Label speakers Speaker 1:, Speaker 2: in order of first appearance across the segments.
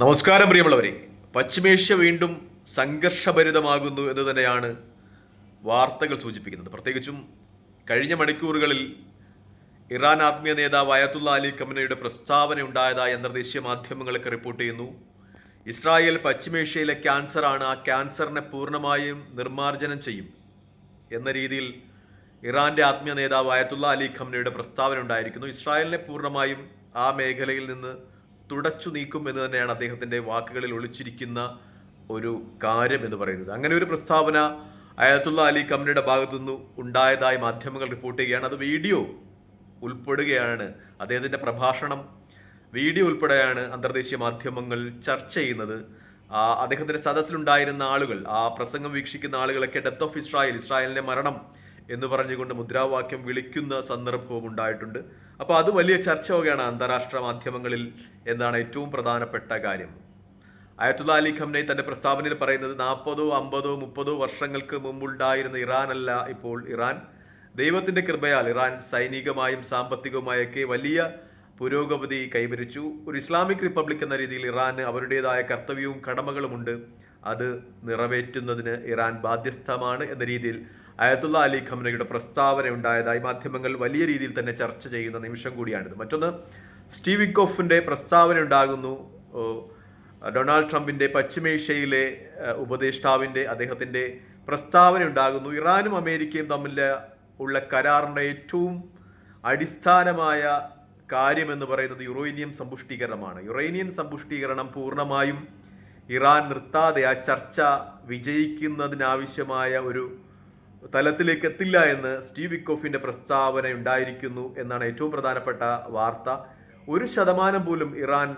Speaker 1: നമസ്കാരം പ്രിയമുള്ളവരെ. പശ്ചിമേഷ്യ വീണ്ടും സംഘർഷഭരിതമാകുന്നു എന്ന് തന്നെയാണ് വാർത്തകൾ സൂചിപ്പിക്കുന്നത്. പ്രത്യേകിച്ചും കഴിഞ്ഞ മണിക്കൂറുകളിൽ ഇറാൻ ആത്മീയ നേതാവ് അയത്തുള്ള അലി കമനയുടെ പ്രസ്താവന ഉണ്ടായതായി അന്തർദേശീയ മാധ്യമങ്ങളൊക്കെ റിപ്പോർട്ട് ചെയ്യുന്നു. ഇസ്രായേൽ പശ്ചിമേഷ്യയിലെ ക്യാൻസറാണ്. ആ ക്യാൻസറിനെ പൂർണമായും നിർമ്മാർജനം ചെയ്യും എന്ന രീതിയിൽ ഇറാന്റെ ആത്മീയ നേതാവ് അയത്തുള്ള അലി ഖംനയുടെ പ്രസ്താവന ഉണ്ടായിരിക്കുന്നു. ഇസ്രായേലിനെ പൂർണമായും ആ മേഖലയിൽ നിന്ന് തുടച്ചു നീക്കും എന്ന് തന്നെയാണ് അദ്ദേഹത്തിന്റെ വാക്കുകളിൽ ഒളിച്ചിരിക്കുന്ന ഒരു കാര്യം എന്ന് പറയുന്നത്. അങ്ങനെ ഒരു പ്രസ്താവന അയത്തുള്ള അലി കമ്പനിയുടെ ഭാഗത്തു നിന്ന് ഉണ്ടായതായി മാധ്യമങ്ങൾ റിപ്പോർട്ട് ചെയ്യുകയാണ്. അത് വീഡിയോ ഉൾപ്പെടുകയാണ്. അദ്ദേഹത്തിന്റെ പ്രഭാഷണം വീഡിയോ ഉൾപ്പെടെയാണ് അന്തർദേശീയ മാധ്യമങ്ങൾ ചർച്ച ചെയ്യുന്നത്. അദ്ദേഹത്തിന്റെ സദസ്സിലുണ്ടായിരുന്ന ആളുകൾ ആ പ്രസംഗം വീക്ഷിക്കുന്ന ആളുകളൊക്കെ ഡെത്ത് ഓഫ് ഇസ്രായേൽ ഇസ്രായേലിന്റെ മരണം എന്ന് പറഞ്ഞുകൊണ്ട് മുദ്രാവാക്യം വിളിക്കുന്ന സന്ദർഭവും ഉണ്ടായിട്ടുണ്ട്. അപ്പോൾ അത് വലിയ ചർച്ചയൊക്കെയാണ് അന്താരാഷ്ട്ര മാധ്യമങ്ങളിൽ എന്നാണ് ഏറ്റവും പ്രധാനപ്പെട്ട കാര്യം. അയത്തുല്ല അലി ഖംനൈ തന്റെ പ്രസ്താവനയിൽ പറയുന്നത് നാൽപ്പതോ അമ്പതോ മുപ്പതോ വർഷങ്ങൾക്ക് മുമ്പുണ്ടായിരുന്ന ഇറാൻ അല്ല ഇപ്പോൾ ഇറാൻ. ദൈവത്തിന്റെ കൃപയാൽ ഇറാൻ സൈനികമായും സാമ്പത്തികവുമായൊക്കെ വലിയ പുരോഗതി കൈവരിച്ചു. ഒരു ഇസ്ലാമിക് റിപ്പബ്ലിക് എന്ന രീതിയിൽ ഇറാന് അവരുടേതായ കർത്തവ്യവും കടമകളുമുണ്ട്. അത് നിറവേറ്റുന്നതിന് ഇറാൻ ബാധ്യസ്ഥമാണ് എന്ന രീതിയിൽ അയത്തുള്ള അലി ഖംനയുടെ പ്രസ്താവന ഉണ്ടായതായി മാധ്യമങ്ങൾ വലിയ രീതിയിൽ തന്നെ ചർച്ച ചെയ്യുന്ന നിമിഷം കൂടിയാണിത്. മറ്റൊന്ന് സ്റ്റീവിക്കോഫിന്റെ പ്രസ്താവന ഉണ്ടാകുന്നു. ഡൊണാൾഡ് ട്രംപിന്റെ പശ്ചിമേഷ്യയിലെ ഉപദേഷ്ടാവിന്റെ അദ്ദേഹത്തിന്റെ പ്രസ്താവന ഉണ്ടാകുന്നു. ഇറാനും അമേരിക്കയും തമ്മിൽ ഉള്ള കരാറിന്റെ ഏറ്റവും അടിസ്ഥാനമായ കാര്യമെന്ന് പറയുന്നത് യുറേനിയം സമ്പുഷ്ടീകരണമാണ്. യുറേനിയൻ സമ്പുഷ്ടീകരണം പൂർണമായും ഇറാൻ നിർത്താതെ ആ ചർച്ച വിജയിക്കുന്നതിനാവശ്യമായ ഒരു തലത്തിലേക്ക് എത്തില്ല എന്ന് സ്റ്റീവ് വിക്കോഫിന്റെ പ്രസ്താവന ഉണ്ടായിരിക്കുന്നു എന്നാണ് ഏറ്റവും പ്രധാനപ്പെട്ട വാർത്ത. ഒരു ശതമാനം പോലും ഇറാൻ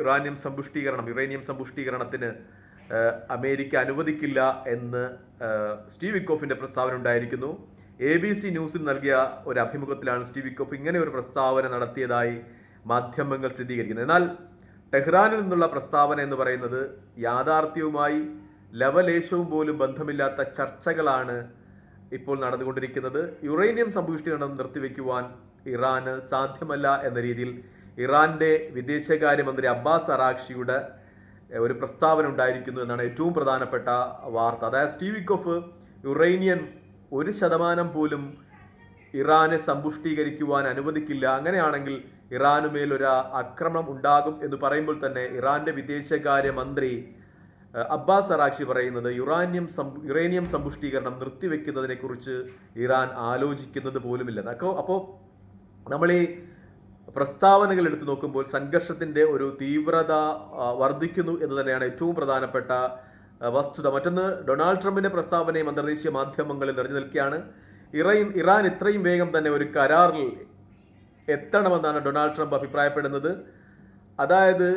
Speaker 1: ഇറാനിയം സമ്പുഷ്ടീകരണം യുറേനിയം സമ്പുഷ്ടീകരണത്തിന് അമേരിക്ക അനുവദിക്കില്ല എന്ന് സ്റ്റീവ് വിക്കോഫിന്റെ പ്രസ്താവന ഉണ്ടായിരിക്കുന്നു. എ ബി സി ന്യൂസിൽ നൽകിയ ഒരു അഭിമുഖത്തിലാണ് സ്റ്റീവ് വിക്കോഫ് ഇങ്ങനെ ഒരു പ്രസ്താവന നടത്തിയതായി മാധ്യമങ്ങൾ സ്ഥിരീകരിക്കുന്നത്. എന്നാൽ ടെഹ്റാനിൽ നിന്നുള്ള പ്രസ്താവന എന്ന് പറയുന്നത് യാഥാർത്ഥ്യവുമായി ലവലേശവും പോലും ബന്ധമില്ലാത്ത ചർച്ചകളാണ് ഇപ്പോൾ നടന്നുകൊണ്ടിരിക്കുന്നത്. യുറേനിയം സമ്പുഷ്ടീകരണം നിർത്തിവെക്കുവാൻ ഇറാന് സാധ്യമല്ല എന്ന രീതിയിൽ ഇറാന്റെ വിദേശകാര്യമന്ത്രി അബ്ബാസ് അറാക്ഷിയുടെ ഒരു പ്രസ്താവന ഉണ്ടായിരിക്കുന്നു എന്നാണ് ഏറ്റവും പ്രധാനപ്പെട്ട വാർത്ത. അതായത് സ്റ്റീവിക്കോഫ് യുറേനിയൻ ഒരു ശതമാനം പോലും ഇറാനെ സമ്പുഷ്ടീകരിക്കുവാൻ അനുവദിക്കില്ല. അങ്ങനെയാണെങ്കിൽ ഇറാനുമേൽ ഒരു ആക്രമണം ഉണ്ടാകും എന്ന് പറയുമ്പോൾ തന്നെ ഇറാന്റെ വിദേശകാര്യ മന്ത്രി ഏഹ്, അബ്ബാസ് അറാക്ഷി പറയുന്നത് യുറാനിയം യുറേനിയം സമ്പുഷ്ടീകരണം നിർത്തിവെക്കുന്നതിനെക്കുറിച്ച് ഇറാൻ ആലോചിക്കുന്നത് പോലുമില്ലെന്ന് അപ്പോൾ അപ്പോൾ നമ്മൾ ഈ പ്രസ്താവനകൾ എടുത്തു നോക്കുമ്പോൾ സംഘർഷത്തിന്റെ ഒരു തീവ്രത വർദ്ധിക്കുന്നു എന്ന് തന്നെയാണ് ഏറ്റവും പ്രധാനപ്പെട്ട വസ്തുത. മറ്റൊന്ന് ഡൊണാൾഡ് ട്രംപിന്റെ പ്രസ്താവനയും അന്തർദേശീയ മാധ്യമങ്ങളിൽ നിറഞ്ഞു നിൽക്കുകയാണ്. ഇറയും ഇറാൻ ഇത്രയും വേഗം തന്നെ ഒരു കരാറിൽ എത്തണമെന്നാണ് ഡൊണാൾഡ് ട്രംപ് അഭിപ്രായപ്പെടുന്നത്. അതായത്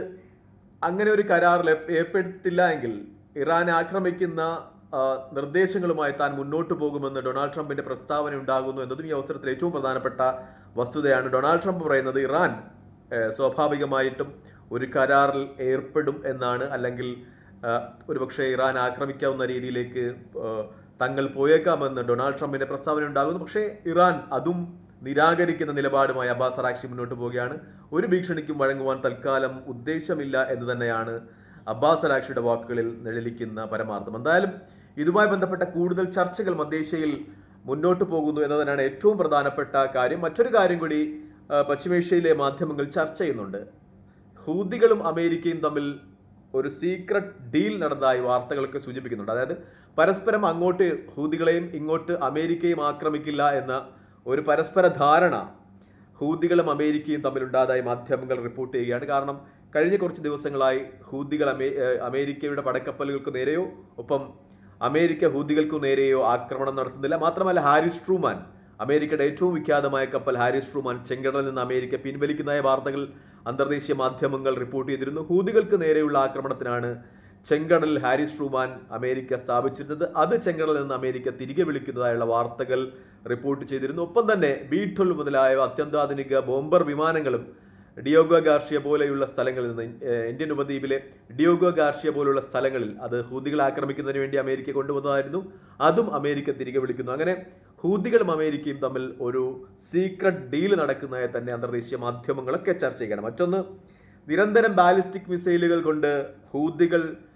Speaker 1: അങ്ങനെ ഒരു കരാറിൽ ഏർ- ഏർപ്പെട്ടില്ല എങ്കിൽ ഇറാൻ ആക്രമിക്കുന്ന നിർദ്ദേശങ്ങളുമായി താൻ മുന്നോട്ട് പോകുമെന്ന് ഡൊണാൾഡ് ട്രംപിന്റെ പ്രസ്താവന ഉണ്ടാകുന്നു എന്നതും ഈ അവസരത്തിൽ ഏറ്റവും പ്രധാനപ്പെട്ട വസ്തുതയാണ്. ഡൊണാൾഡ് ട്രംപ് പറയുന്നത് ഇറാൻ സ്വാഭാവികമായിട്ടും ഒരു കരാറിൽ ഏർപ്പെടും എന്നാണ്. അല്ലെങ്കിൽ ഒരുപക്ഷെ ഇറാൻ ആക്രമിക്കാവുന്ന രീതിയിലേക്ക് തങ്ങൾ പോയേക്കാമെന്ന് ഡൊണാൾഡ് ട്രംപിന്റെ പ്രസ്താവന ഉണ്ടാകുന്നു. പക്ഷേ ഇറാൻ അതും നിരാകരിക്കുന്ന നിലപാടുമായി അബ്ബാസ് അറാക്ഷി മുന്നോട്ട് പോവുകയാണ്. ഒരു ഭീഷണിക്കും വഴങ്ങുവാൻ തൽക്കാലം ഉദ്ദേശമില്ല എന്ന് തന്നെയാണ് അബ്ബാസ് അറാക്ഷിയുടെ വാക്കുകളിൽ നിഴലിക്കുന്ന പരമാർത്ഥം. എന്തായാലും ഇതുമായി ബന്ധപ്പെട്ട കൂടുതൽ ചർച്ചകൾ മധ്യേഷ്യയിൽ മുന്നോട്ട് പോകുന്നു എന്നതാണ് ഏറ്റവും പ്രധാനപ്പെട്ട കാര്യം. മറ്റൊരു കാര്യം കൂടി പശ്ചിമേഷ്യയിലെ മാധ്യമങ്ങൾ ചർച്ച ചെയ്യുന്നുണ്ട്. ഹൂദികളും അമേരിക്കയും തമ്മിൽ ഒരു സീക്രട്ട് ഡീൽ നടന്നതായി വാർത്തകളൊക്കെ സൂചിപ്പിക്കുന്നുണ്ട്. അതായത് പരസ്പരം അങ്ങോട്ട് ഹൂതികളെയും ഇങ്ങോട്ട് അമേരിക്കയും ആക്രമിക്കില്ല എന്ന ഒരു പരസ്പര ധാരണ ഹൂദികളും അമേരിക്കയും തമ്മിലുണ്ടായതായി മാധ്യമങ്ങൾ റിപ്പോർട്ട് ചെയ്യുകയാണ്. കാരണം കഴിഞ്ഞ കുറച്ച് ദിവസങ്ങളായി ഹൂദികൾ അമേ അമേരിക്കയുടെ പടക്കപ്പലുകൾക്ക് നേരെയോ ഒപ്പം അമേരിക്ക ഹൂദികൾക്കു നേരെയോ ആക്രമണം നടത്തുന്നില്ല. മാത്രമല്ല ഹാരിസ് ട്രൂമാൻ അമേരിക്കയുടെ ഏറ്റവും വിഖ്യാതമായ കപ്പൽ ഹാരിസ് ട്രൂമാൻ ചെങ്കടലിൽ നിന്ന് അമേരിക്ക പിൻവലിക്കുന്നതായ വാർത്തകൾ അന്തർദേശീയ മാധ്യമങ്ങൾ റിപ്പോർട്ട് ചെയ്തിരുന്നു. ഹൂദികൾക്ക് നേരെയുള്ള ആക്രമണത്തിനാണ് ചെങ്കടലിൽ ഹാരിസ് ട്രൂമാൻ അമേരിക്ക സ്ഥാപിച്ചിരുന്നത്. അത് ചെങ്കടലിൽ നിന്ന് അമേരിക്ക തിരികെ വിളിക്കുന്നതായുള്ള വാർത്തകൾ റിപ്പോർട്ട് ചെയ്തിരുന്നു. ഒപ്പം തന്നെ ബീഠുൽ മുതലായ അത്യന്താധുനിക ബോംബർ വിമാനങ്ങളും ഡിയോഗോ ഗാർഷ്യ പോലെയുള്ള സ്ഥലങ്ങളിൽ നിന്ന് ഇന്ത്യൻ ഉപദ്വീപിലെ ഡിയോഗോ ഗാർഷ്യ പോലുള്ള സ്ഥലങ്ങളിൽ അത് ഹൂതികളെ ആക്രമിക്കുന്നതിന് വേണ്ടി അമേരിക്ക കൊണ്ടുവന്നതായിരുന്നു. അതും അമേരിക്ക തിരികെ വിളിക്കുന്നു. അങ്ങനെ ഹൂതികളും അമേരിക്കയും തമ്മിൽ ഒരു സീക്രട്ട് ഡീൽ നടക്കുന്നതായി തന്നെ അന്തർദേശീയ മാധ്യമങ്ങളൊക്കെ ചർച്ച ചെയ്യണം. മറ്റൊന്ന് നിരന്തരം ബാലിസ്റ്റിക് മിസൈലുകൾ കൊണ്ട് ഹൂദികൾ ആ,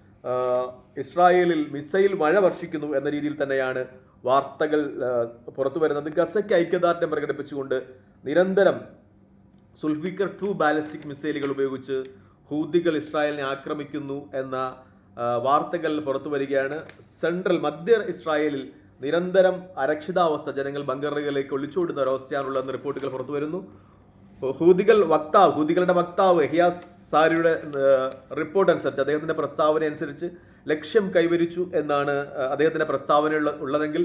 Speaker 1: ഇസ്രായേലിൽ മിസൈൽ മഴ വർഷിക്കുന്നു എന്ന രീതിയിൽ തന്നെയാണ് വാർത്തകൾ പുറത്തു വരുന്നത്. ഗസയ്ക്ക് ഐക്യദാർഢ്യം പ്രകടിപ്പിച്ചുകൊണ്ട് നിരന്തരം സുൽഫിക്കർ ടു ബാലിസ്റ്റിക് മിസൈലുകൾ ഉപയോഗിച്ച് ഹൂദികൾ ഇസ്രായേലിനെ ആക്രമിക്കുന്നു എന്ന വാർത്തകൾ പുറത്തു വരികയാണ്. സെൻട്രൽ മധ്യ ഇസ്രായേലിൽ നിരന്തരം അരക്ഷിതാവസ്ഥ ജനങ്ങൾ ബങ്കറുകളിലേക്ക് ഒളിച്ചോടുന്ന ഒരവസ്ഥയാണുള്ളതെന്ന് റിപ്പോർട്ടുകൾ പുറത്തു വരുന്നു. ഹൂദികൾ വക്താവ് ഹൂദികളുടെ വക്താവ് എഹിയാസ് സാരിയുടെ റിപ്പോർട്ട് അനുസരിച്ച് അദ്ദേഹത്തിന്റെ പ്രസ്താവന അനുസരിച്ച് ലക്ഷ്യം കൈവരിച്ചു എന്നാണ് അദ്ദേഹത്തിന്റെ പ്രസ്താവന ഉള്ളതെങ്കിൽ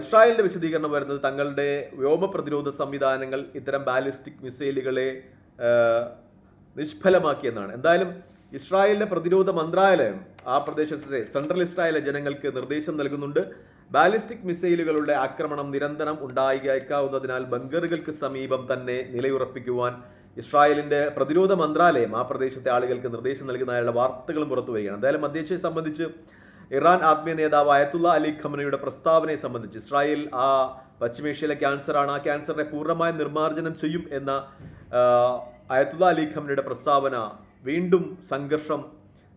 Speaker 1: ഇസ്രായേലിന്റെ വിശദീകരണം വരുന്നത് തങ്ങളുടെ വ്യോമ പ്രതിരോധ സംവിധാനങ്ങൾ ഇത്തരം ബാലിസ്റ്റിക് മിസൈലുകളെ നിഷ്ഫലമാക്കിയെന്നാണ്. എന്തായാലും ഇസ്രായേലിന്റെ പ്രതിരോധ മന്ത്രാലയം ആ പ്രദേശത്തെ സെൻട്രൽ ഇസ്രായേലിലെ ജനങ്ങൾക്ക് നിർദ്ദേശം നൽകുന്നുണ്ട്. ബാലിസ്റ്റിക് മിസൈലുകളുടെ ആക്രമണം നിരന്തരം ഉണ്ടായേക്കാവുന്നതിനാൽ ബങ്കറുകൾക്ക് സമീപം തന്നെ നിലയുറപ്പിക്കുവാൻ ഇസ്രായേലിന്റെ പ്രതിരോധ മന്ത്രാലയം ആ പ്രദേശത്തെ ആളുകൾക്ക് നിർദ്ദേശം നൽകുന്നതായുള്ള വാർത്തകളും പുറത്തു വരികയാണ്. എന്തായാലും മധ്യേഷ്യയെ സംബന്ധിച്ച് ഇറാൻ ആത്മീയ നേതാവ് അയത്തുള്ള അലി ഖമനയുടെ പ്രസ്താവനയെ സംബന്ധിച്ച് ഇസ്രായേൽ ആ പശ്ചിമേഷ്യയിലെ ക്യാൻസറാണ്. ആ ക്യാൻസറിനെ പൂർണമായി നിർമ്മാർജനം ചെയ്യും എന്ന അയത്തുള്ള അലി ഖമനയുടെ പ്രസ്താവന വീണ്ടും സംഘർഷം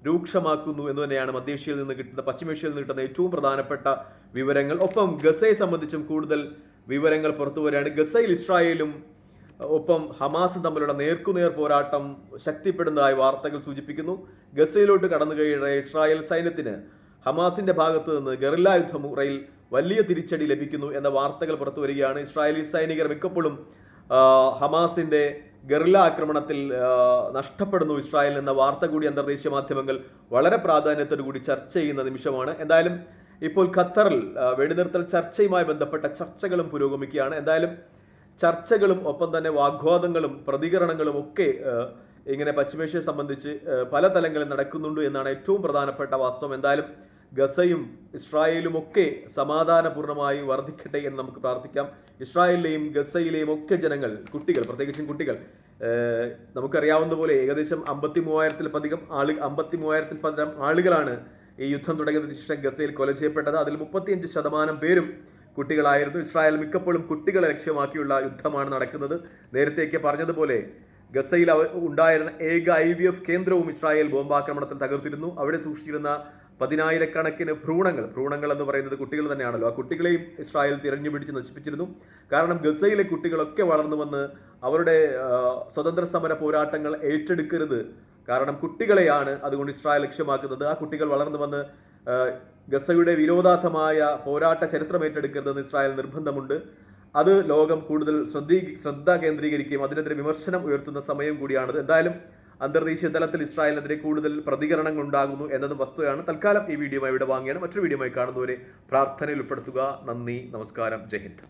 Speaker 1: രൂക്ഷമാക്കുന്നു എന്ന് തന്നെയാണ് മധ്യേഷ്യയിൽ നിന്ന് കിട്ടുന്ന പശ്ചിമേഷ്യയിൽ നിന്ന് കിട്ടുന്ന ഏറ്റവും പ്രധാനപ്പെട്ട വിവരങ്ങൾ. ഒപ്പം ഗസയെ സംബന്ധിച്ചും കൂടുതൽ വിവരങ്ങൾ പുറത്തു വരികയാണ്. ഗസയിൽ ഇസ്രായേലും ഒപ്പം ഹമാസും തമ്മിലുള്ള നേർക്കുനേർ പോരാട്ടം ശക്തിപ്പെടുന്നതായി വാർത്തകൾ സൂചിപ്പിക്കുന്നു. ഗസയിലോട്ട് കടന്നു കഴിയുന്ന ഇസ്രായേൽ സൈന്യത്തിന് ഹമാസിന്റെ ഭാഗത്ത് നിന്ന് ഗറില്ല യുദ്ധമുറയിൽ വലിയ തിരിച്ചടി ലഭിക്കുന്നു എന്ന വാർത്തകൾ പുറത്തു വരികയാണ്. ഇസ്രായേലി സൈനികർ മിക്കപ്പോഴും ഹമാസിന്റെ ഗറില്ല ആക്രമണത്തിൽ നഷ്ടപ്പെടുന്നു ഇസ്രായേൽ എന്ന വാർത്ത കൂടി അന്തർദേശീയ മാധ്യമങ്ങൾ വളരെ പ്രാധാന്യത്തോടു കൂടി ചർച്ച ചെയ്യുന്ന നിമിഷമാണ്. എന്തായാലും ഇപ്പോൾ ഖത്തറിൽ വെടിനിർത്തൽ ചർച്ചയുമായി ബന്ധപ്പെട്ട ചർച്ചകളും പുരോഗമിക്കുകയാണ്. എന്തായാലും ചർച്ചകളും ഒപ്പം തന്നെ വാഗ്വാദങ്ങളും പ്രതികരണങ്ങളും ഒക്കെ ഇങ്ങനെ പശ്ചിമേഷ്യയെ സംബന്ധിച്ച് പല തലങ്ങളിൽ നടക്കുന്നുണ്ട് എന്നാണ് ഏറ്റവും പ്രധാനപ്പെട്ട വാസ്തവം. എന്തായാലും ഗസയും ഇസ്രായേലും ഒക്കെ സമാധാനപൂർണമായി വർദ്ധിക്കട്ടെ എന്ന് നമുക്ക് പ്രാർത്ഥിക്കാം. ഇസ്രായേലിലെയും ഗസയിലെയും ഒക്കെ ജനങ്ങൾ കുട്ടികൾ പ്രത്യേകിച്ചും കുട്ടികൾ നമുക്കറിയാവുന്ന പോലെ ഏകദേശം അമ്പത്തി മൂവായിരത്തിലധികം ആളു അമ്പത്തി മൂവായിരത്തിൽ പതിനം ആളുകളാണ് ഈ യുദ്ധം തുടങ്ങിയതിനു ശേഷം ഗസയിൽ കൊല ചെയ്യപ്പെട്ടത്. അതിൽ മുപ്പത്തിയഞ്ച് ശതമാനം പേരും കുട്ടികളായിരുന്നു. ഇസ്രായേൽ മിക്കപ്പോഴും കുട്ടികളെ ലക്ഷ്യമാക്കിയുള്ള യുദ്ധമാണ് നടക്കുന്നത്. നേരത്തെയൊക്കെ പറഞ്ഞതുപോലെ ഗസയിൽ ഉണ്ടായിരുന്ന ഏക ഐ വി എഫ് കേന്ദ്രവും ഇസ്രായേൽ ബോംബാക്രമണത്തിൽ തകർത്തിരുന്നു. അവിടെ സൂക്ഷിച്ചിരുന്ന പതിനായിരക്കണക്കിന് ഭ്രൂണങ്ങൾ ഭ്രൂണങ്ങൾ എന്ന് പറയുന്നത് കുട്ടികൾ തന്നെയാണല്ലോ. ആ കുട്ടികളെയും ഇസ്രായേൽ തിരഞ്ഞു പിടിച്ച് നശിപ്പിച്ചിരുന്നു. കാരണം ഗസയിലെ കുട്ടികളൊക്കെ വളർന്നു വന്ന് അവരുടെ സ്വതന്ത്ര സമര പോരാട്ടങ്ങൾ ഏറ്റെടുക്കരുത്. കാരണം കുട്ടികളെയാണ് അതുകൊണ്ട് ഇസ്രായേൽ ലക്ഷ്യമാക്കുന്നത്. ആ കുട്ടികൾ വളർന്നു വന്ന് ഗസയുടെ വിരോധാർത്ഥമായ പോരാട്ട ചരിത്രം ഏറ്റെടുക്കരുതെന്ന് ഇസ്രായേൽ നിർബന്ധമുണ്ട്. അത് ലോകം കൂടുതൽ ശ്രദ്ധീ ശ്രദ്ധ കേന്ദ്രീകരിക്കുകയും അതിനെതിരെ വിമർശനം ഉയർത്തുന്ന സമയം കൂടിയാണത്. എന്തായാലും അന്തർദേശീയ തലത്തിൽ ഇസ്രായേലിനെതിരെ കൂടുതൽ പ്രതികരണങ്ങൾ ഉണ്ടാകുന്നു എന്നത് വസ്തുതയാണ്. തൽക്കാലം ഈ വീഡിയോ ഇവിടെ വാങ്ങിയാണ്. മറ്റൊരു വീഡിയോയുമായി കാണുന്നവരെ പ്രാർത്ഥനയിൽ ഉൾപ്പെടുത്തുക. നന്ദി നമസ്കാരം ജയ് ഹിന്ദ്.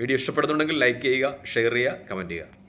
Speaker 1: വീഡിയോ ഇഷ്ടപ്പെടുന്നുണ്ടെങ്കിൽ ലൈക്ക് ചെയ്യുക ഷെയർ ചെയ്യുക കമന്റ് ചെയ്യുക.